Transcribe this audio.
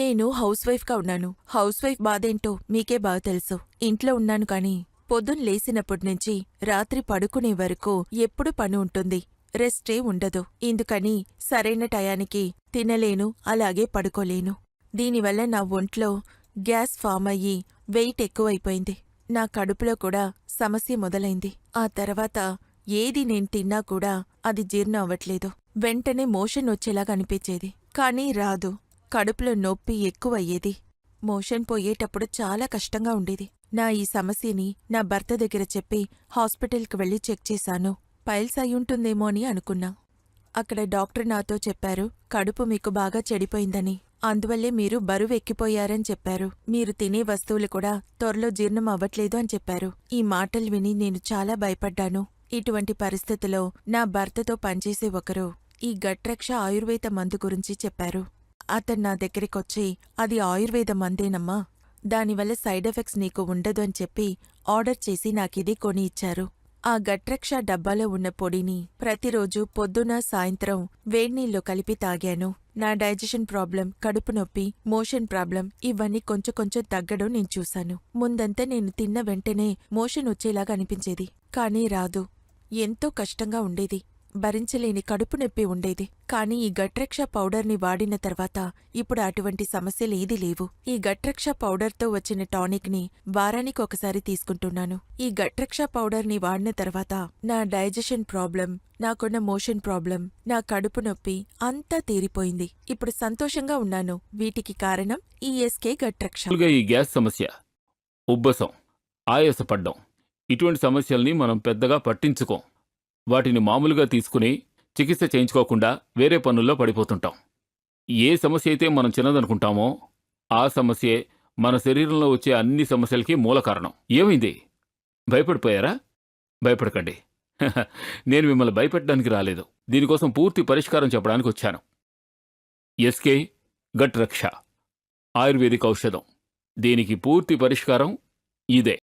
నేను హౌస్ వైఫ్గా ఉన్నాను. House wife బాధేంటో మీకే బాగా తెలుసు. ఇంట్లో ఉన్నాను కానీ పొద్దున్న లేసినప్పటి నుంచి రాత్రి పడుకునే వరకు ఎప్పుడు పని ఉంటుంది. రెస్టే ఉండదు. ఇందుకని సరైన టయానికి తినలేను అలాగే పడుకోలేను. దీనివల్ల నా ఒంట్లో గ్యాస్ ఫామ్ అయ్యి వెయిట్ ఎక్కువైపోయింది. నా కడుపులో కూడా సమస్య మొదలైంది. ఆ తర్వాత ఏది నేను తిన్నా కూడా అది జీర్ణం అవ్వట్లేదు. వెంటనే మోషన్ వచ్చేలాగా అనిపించేది. కానీ రాదు. కడుపులో నొప్పి ఎక్కువయ్యేది. మోషన్ పోయేటప్పుడు చాలా కష్టంగా ఉండేది. నా ఈ సమస్యని నా భర్త దగ్గర చెప్పి హాస్పిటల్కి వెళ్ళి చెక్ చేశాను. పైల్స్ అయ్యుంటుందేమో అని అనుకున్నా. అక్కడ డాక్టర్ నాతో చెప్పారు కడుపు మీకు బాగా చెడిపోయిందని. అందువల్లే మీరు బరువు ఎక్కిపోయారని చెప్పారు. మీరు తినే వస్తువులు కూడా త్వరలో జీర్ణం అవ్వట్లేదు అని చెప్పారు. ఈ మాటలు విని నేను చాలా భయపడ్డాను. ఇటువంటి పరిస్థితిలో నా భర్తతో పనిచేసే ఒకరు ఈ గట్రక్ష ఆయుర్వేద మందు గురించి చెప్పారు. అతను నా దగ్గరికొచ్చి అది ఆయుర్వేద మందేనమ్మా దానివల్ల సైడ్ ఎఫెక్ట్స్ నీకు ఉండదు అని చెప్పి ఆర్డర్ చేసి నాకిది కొని ఇచ్చారు. ఆ గట్రక్ష డబ్బాలో ఉన్న పొడిని ప్రతిరోజు పొద్దున సాయంత్రం వేడినీళ్ళు కలిపి తాగాను. నా డైజెషన్ ప్రాబ్లం కడుపు నొప్పి మోషన్ ప్రాబ్లం ఇవన్నీ కొంచెం కొంచెం తగ్గడం నేను చూశాను. ముందంతా నేను తిన్న వెంటనే మోషన్ వచ్చేలాగా అనిపించేది కానీ రాదు. ఎంతో కష్టంగా ఉండేది. భరించలేని కడుపు నొప్పి ఉండేది. కానీ ఈ గట్రక్ష పౌడర్ని వాడిన తర్వాత ఇప్పుడు అటువంటి సమస్యలు ఏదీ లేవు. ఈ గట్రక్ష పౌడర్తో వచ్చిన టానిక్ని వారానికి ఒకసారి తీసుకుంటున్నాను. ఈ గట్రక్ష పౌడర్ని వాడిన తర్వాత నా డైజెషన్ ప్రాబ్లం నాకున్న మోషన్ ప్రాబ్లం నా కడుపు నొప్పి అంతా తీరిపోయింది. ఇప్పుడు సంతోషంగా ఉన్నాను. వీటికి కారణం ఈ ఎస్కే గట్రక్ష. ఈ గ్యాస్ సమస్య. ఉబ్బసం ఆయాసపడ్డం. ఇటువంటి సమస్యల్ని మనం పెద్దగా పట్టించుకోం. వాటిని మామూలుగా తీసుకుని చికిత్స చేయించుకోకుండా వేరే పనుల్లో పడిపోతుంటాం. ఏ సమస్య అయితే మనం చిన్నదనుకుంటామో ఆ సమస్యే మన శరీరంలో వచ్చే అన్ని సమస్యలకి మూల కారణం. ఏమైంది? భయపడిపోయారా? భయపడకండి. నేను మిమ్మల్ని భయపెట్టడానికి రాలేదు. దీనికోసం పూర్తి పరిష్కారం చెప్పడానికి వచ్చాను. ఎస్కే గట్ రక్ష ఆయుర్వేదిక్ ఔషధం. దీనికి పూర్తి పరిష్కారం ఇదే.